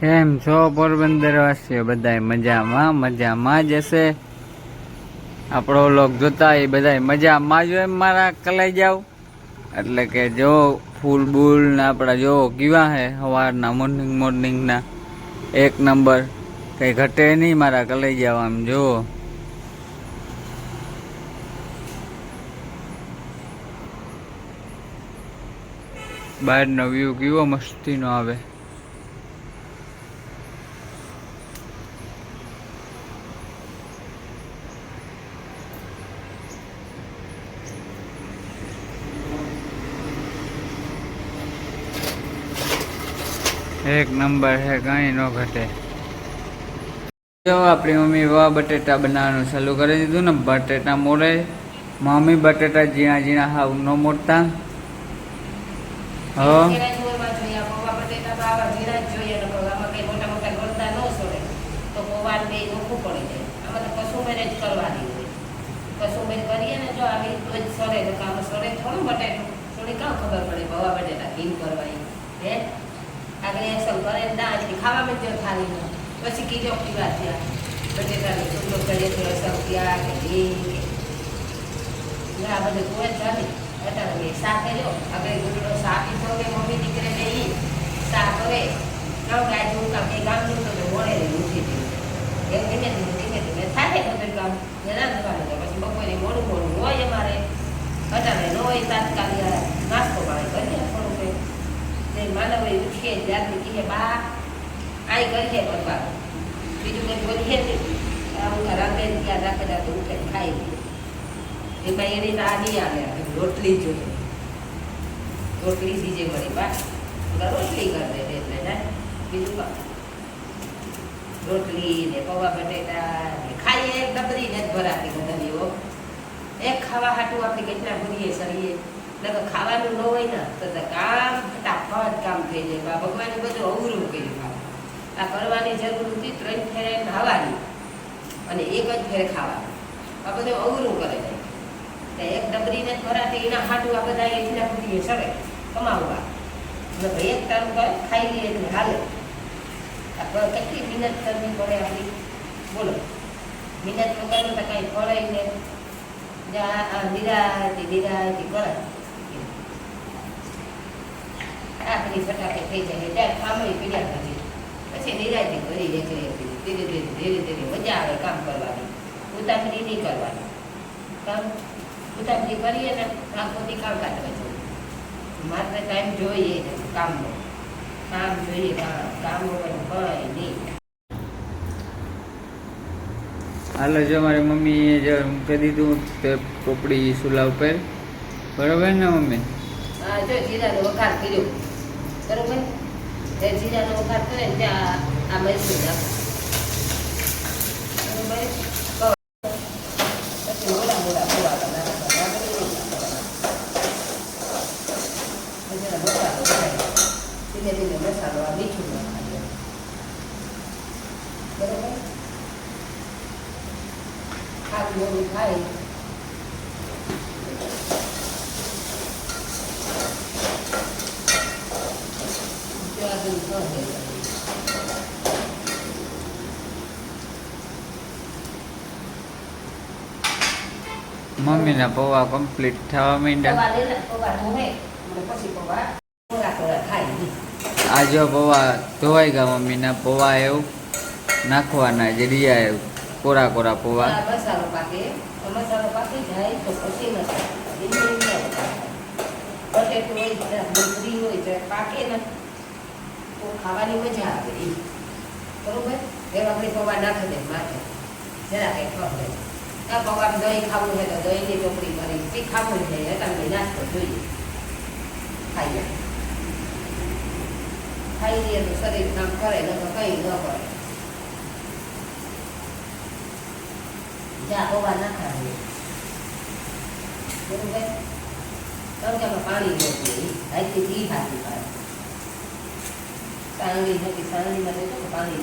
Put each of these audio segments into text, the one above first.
કેમ છો પોરબંદર વાસીઓ? બધા મજામાં? મજામાં જ હશે. આપણો લોક જોતા એ બધા મજામાં જ એમ મારા કલાઈ જાવ એટલે કે જો, ફૂલ બૂલ ને આપણા જો કેવા હે સવારના મોર્નિંગ મોર્નિંગના એક નંબર. કંઈ ઘટે નહીં મારા કલાઈ જાવ આમ જો બહારનો વ્યૂ કેવો મસ્તીનો આવે. એક નંબર છે કઈ ન ઘટે. જો આપણી મમ્મી વા બટેટા બનાવવાનું ચાલુ કરી દીધું ને, બટેટા મોડે મમ્મી બટેટા ઝીણા ઝીણા હાવ ન મોડતા હો. જીરા જોરમાં જોઈએ, આ પૌવા બટેટા તો આવા જીરા જ જોઈએ નકર આમાં કંઈ મોટા મોટા ગળતા ન છોડે તો પૌવાને બે નોખું પડી જાય. આમાં તો કસુંબર જ કરવાની હોય. કસુંબર કરીએ ને જો આવી તો જ સડે, તો આમાં સડે થોડું બટેટું. થોડી કાં ખબર પડે પૌવા બટેટા ઘી કરવાની હે? આગળ એસલ કરે ને દાળથી ખાવામાં થાળી પછી કીધો પીવા થયા બટેટાની ચૂંટો કરીએ તો અસર કે કે આ બધું કોઈ જ ચાલે અત્યારે મેં શાક કર્યો આગળ ગુંદડો શાક કે મમ્મી દીકરે બે સાફ હવે ત્રણ ગાય તું કામ એ ગામનું તો વળે ઉઠી ગયું એમ ધીમે ધીમે ધીમે ધીમે થાય ખબર કામ. એના દુકાને પછી બપોરે મોડું મોડું હોય અમારે. અત્યારે ન હોય, તાત્કાલિક નાસ્તો પાણી કરીએ થોડું કંઈ તે માનવ એ ઉઠીએ ત્યારથી કહે બા આઈ કરીએ બરબાદ બીજું કંઈ બોલીએ નહીં આવું રાતે ત્યાં રાખેલા તો ઉઠે ખાઈ એમાં એની ના નહીં આવે રોટલી જોઈએ રોટલી બીજે મળી બા રોટલી કરી દે એટલે ને બીજું કામ રોટલી ને પૌવા બટેટા ને ખાઈએ ડબરી ને જ ભરાતી બધાની હો એક ખાવા હાટું આપણે કેટલા ભરીએ સરીએ નકર ખાવાનું ન હોય ને, તો કામ ફટાફટ કામ થઈ જાય. બા, ભગવાને બધું અવરું કર્યું આ કરવાની જરૂર નથી ત્રણ ફેરે ખાવાની અને એક જ ફેરે ખાવાનું. આ બધું અવરું કરે છે. તે એક ડબરીને ભરાતી એના હાટું આ બધા એટલા બધી સરે કમાવવા. એટલે એક ટાઈમ કરે ખાઈ લઈએ એટલે હાલે. કેટલી મહેનત કરવી પડે આપણી? બોલો. મહેનત વગરનું તો કાંઈ ફળે ને નિરાયતી નિરાયતી કરે. આપણી ફટાકે થઈ જાય ત્યાં ખામણી પીડ્યા પછી. પછી નિરાયતી કરી એકલી ધીરે ધીરે ધીરે ધીરે મજા આવે કામ કરવાની. ઉતાવળી નહીં કરવાની. કામ ઉતાવળી કરીએ ને આખો દી કામ કાઢવા જોઈએ માત્ર ટાઈમ જોઈએ કામનો. કામ જોઈએ કામ કામ વગર નહીં. હાલો જો મારી મમ્મીએ જો કહી દીધું તે પોપડી સુલા ઉપર. બરોબર ને મમ્મી? હા જો જીરાનો વઘાર કર્યો. બરોબર? જીરાનો વઘાર કરે ને ત્યાં આ મૈસૂર નાખ બરોબર પછી મોડા મોડા મોડા બનાવવાના પછી મસાલો બનાવી ધીમે ધીમે મસાલો આ મીઠું નાખવાનું બરોબર ખાલી મોડું ખાઈ સ્વાદુ થશે મમ્મીના પૌવા કમ્પ્લીટ થવા માંડ્યા. આ જો પૌવા ધોવાઈ ગયા મમ્મીના પૌવા એવું. નાખવાના જે રિયા એવું. કોરા કોરા પૌવા. પાકે. ને તો ખાવાની મજા આવે એ બરોબર? એમ આપણે પૌવા નાખી દે માથે. જરા કંઈ ખબર આ પૌવા દહીં ખાવું છે તો દહીંની ટોપડી ભરી તે ખાવું છે એટલે નાસ્તો જોઈએ. ખાઈએ. ખાઈ લઈએ તો શરીર કામ કરે, ન તો કંઈ ન કરે. જા પૌવા ના ખાવીએ બરોબર? તડકામાં પાણી ન જોઈએ આજથી ઘી ખાતી પાડે. સાંગળી નથી તો પાણી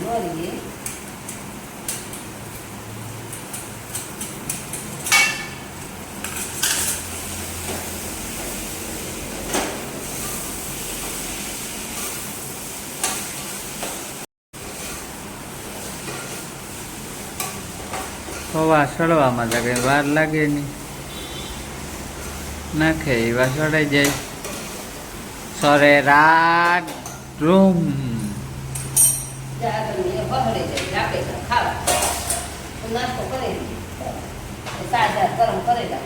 વાર લાગે નહીં નાખે એવા સળાઈ જાય. સરે રાત રૂમ. એ બહરે જાય રાખે છે કરે કરેલા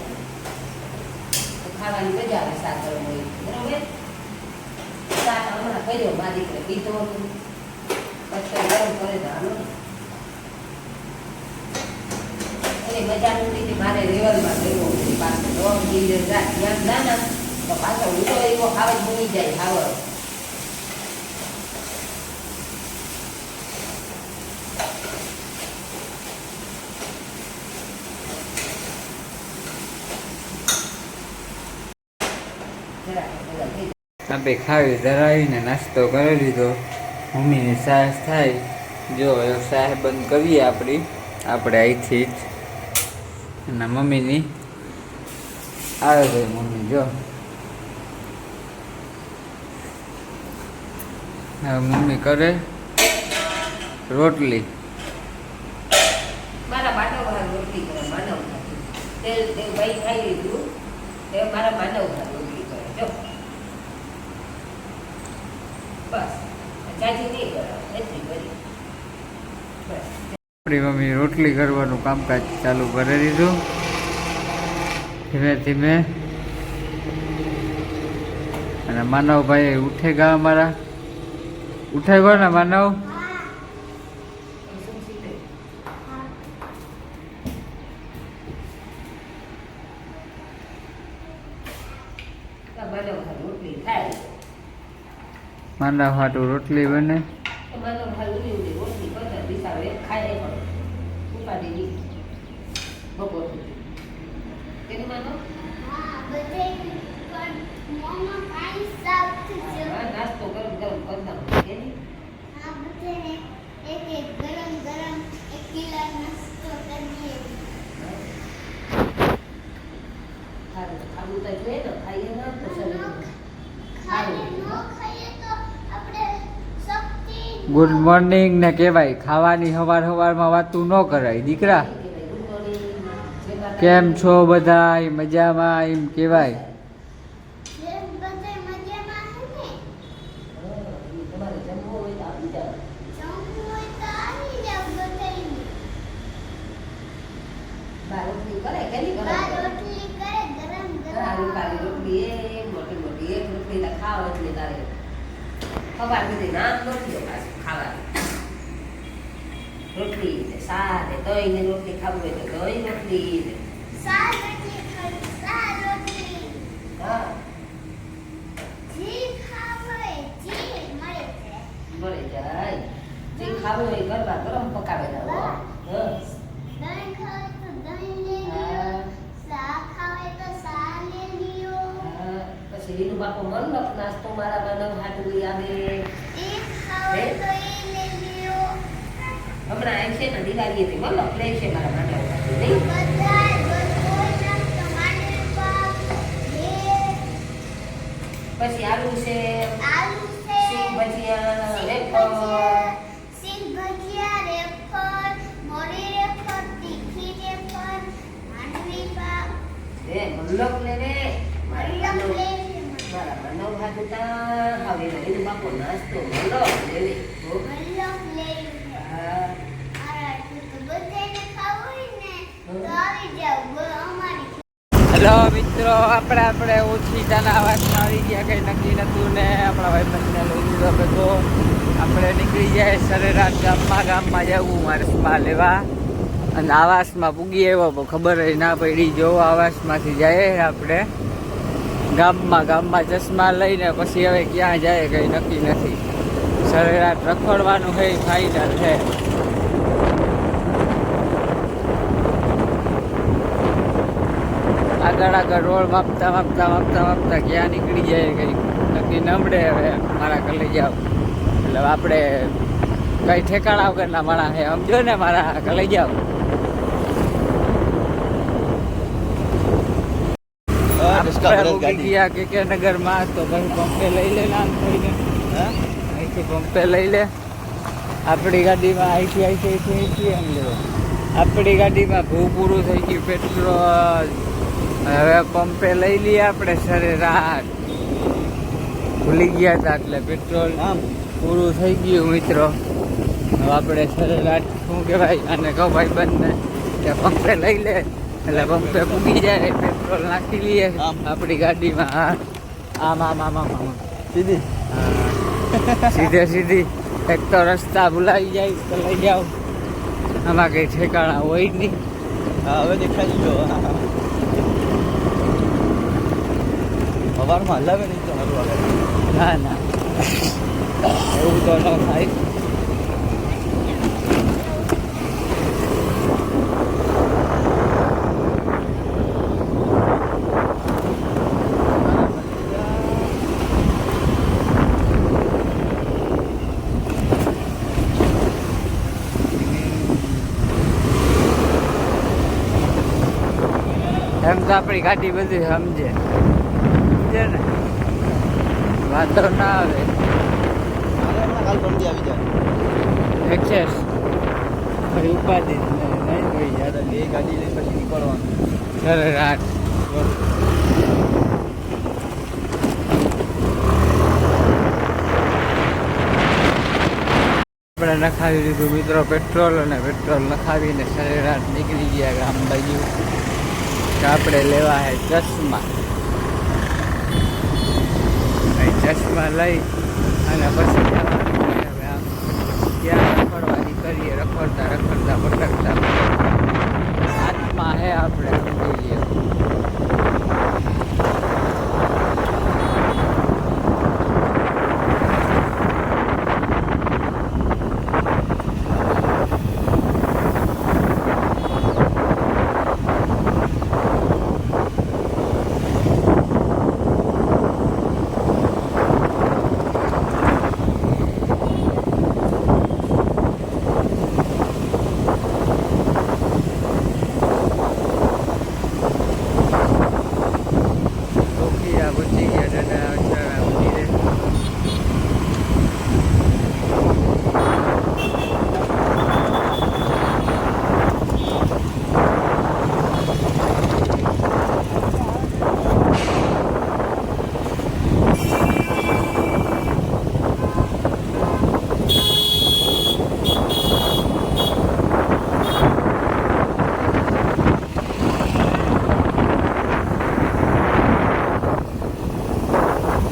ખાવાની મજા આવે શાક ગરમ બરોબર? હમણાં કર્યો, મારી દીકરે પછી ગરમ કરેલા હાલો એની મજા નથી મારે રેવલમાં લેવો પાછો દોઢ દિવસ રાત ધ્યાન ના ના. એવો ખાવા જ જાય ખાવા જરાક બધા થઈ આપણે ખાવી, ધરાવીને નાસ્તો કરી લીધો. મમ્મીની સાસ થાય. જો સાહ બંધ કરીએ આપણી. આપણે અહીંથી જ. અને મમ્મીની આવે છે મમ્મી, જો. હવે મમ્મી કરે રોટલી. મારા માનવ રોટલી કરે માનવ. તેલ તેલ ભાઈ ખાઈ લીધું. તે મારા માનવ હાર રોટલી કરે જો બસ. ચાચી નહીં કરાવે. એટલી કરી બસ. આપણી મમ્મી રોટલી કરવાનું કામકાજ ચાલુ કરી દીધું. ધીમે ધીમે. અને માનવભાઈ ઉઠે ગયા અમારા. ઉઠાઈ ગયો ને માનવ. માનવ રોટલી થાય. માનવ ફાટું રોટલી બને. તો જોઈએ હાર ઉડી ઉડી રોટલી બધા દિશાવે ખાય પણ ઉપાડી નહીં બપોર સુધી તેની માનવ હા, નાસ્તો ગરમ ગરમ કરી નાખો એની ખારું ખાવું તો જોઈએ ને ખાઈએ ના તો શરીર ગુડ મોર્નિંગ ને કહેવાય. ખાવાની હવાર હવારમાં વાતું ન કરાય. દીકરા, કેમ છો બધા મજામાં એમ કહેવાય તમારે જમવું હોય તો આવી જાઓ બાર રોટલી કરે કે નહીં કરે સારું તારી રોટલી એ મોટી મોટી એક રોટલી તો ખાવ એટલે તારે ખબર નથી નામ નથી પાછું ખાવાની રોટલી ને શાક ને દહીં ને રોટલી ખાવું હોય તો દહીં રોટલી મળે જાય જે ખાવું હોય ગરબા ગરમ હા. પછી લીલું બાપુ મન નાસ્તો મારા બનાવ હાટું આવે આવી છે હતી મતલબ લે છે મારા માટે નહીં? પછી આલુ છે સિંગ ભજીયા વેફર સિંગ ભજીયા રેફર મોરી રેફર તીખી રેફર માંડવી પાક એ મલ્લક લે રે મલ્લક લે મારા માનવ હાટું તા હવે લીલું બાપુ નાસ્તો મલ્લક લે હા. હેલો મિત્રો, આપણે આપણે ઓછી આવાસમાં આવી ગયા, કંઈ નક્કી નથી ને, આપણા ભાઈબંધને લઈ લીધો બધો આપણે નીકળી જાય સરેરાશ ગામમાં ગામમાં જવું મારે સ્પા લેવા. અને આવાસમાં પૂગી આવ્યો ખબર ના પડી. જો આવાસમાંથી જાય આપણે, ગામમાં ગામમાં ચશ્મા લઈને પછી હવે ક્યાં જાય, કંઈ નક્કી નથી. સરેરાશ રખડવાનું કંઈ ફાઇનલ છે. આગળ આગળ રોડ માપતા માપતા માપતા માપતા ક્યાં નીકળી જાય કઈ નક્કી નમડે હવે મારા ઘરે જાવ એટલે આપણે કઈ ઠેકાણા વગરના માણા છે સમજો ને મારા ઘરે આપણે ઉગી ગયા કે કે નગરમાં તો ભાઈ પંપે લઈ લે ને આમ થઈને. અહીંથી પંપે લઈ લે. આપણી ગાડીમાં અહીંથી અહીંથી અહીંથી અહીંથી એમ લેવો. આપણી ગાડીમાં ભૂ પૂરું થઈ ગયું પેટ્રોલ હવે પંપે લઈ લઈએ આપણે સરેરાશ. ભૂલી ગયા હતા એટલે પેટ્રોલ આમ પૂરું થઈ ગયું મિત્રો. હવે આપણે સરેરાશ શું કહેવાય અને કહો ભાઈ બંને કે પંપે લઈ લે એટલે પંપે પૂગી જાય પેટ્રોલ નાખી લઈએ આમ. આપણી ગાડીમાં. આમ આમ આમ આમ સીધી? સીધે સીધી. એક તો રસ્તા ભૂલાઈ જાય તો લઈ જાઓ. આમાં કઈ ઠેકાણા હોય જ નહીં. હવે દેખાઈ ગયો સવારમાં હલાવે નહીં તો સારું આગળ ના ના. એવું તો ન થાય. એમ તો આપણી ગાડી બધી સમજે. સમજે ને વાંધો ના આવે. કાલ પરમદી આવી જાય એક્સેસ ફરી ઉપાધિ નહીં જાય યાર બે ગાડી પછી નીકળવાનું. સરેરાશ આપણે નખાવી દીધું મિત્રો પેટ્રોલ અને પેટ્રોલ નખાવીને સરેરાશ નીકળી ગયા ગામ બાજુ આપણે લેવા હે ચશ્મા. ચશ્મા લઈ અને પછી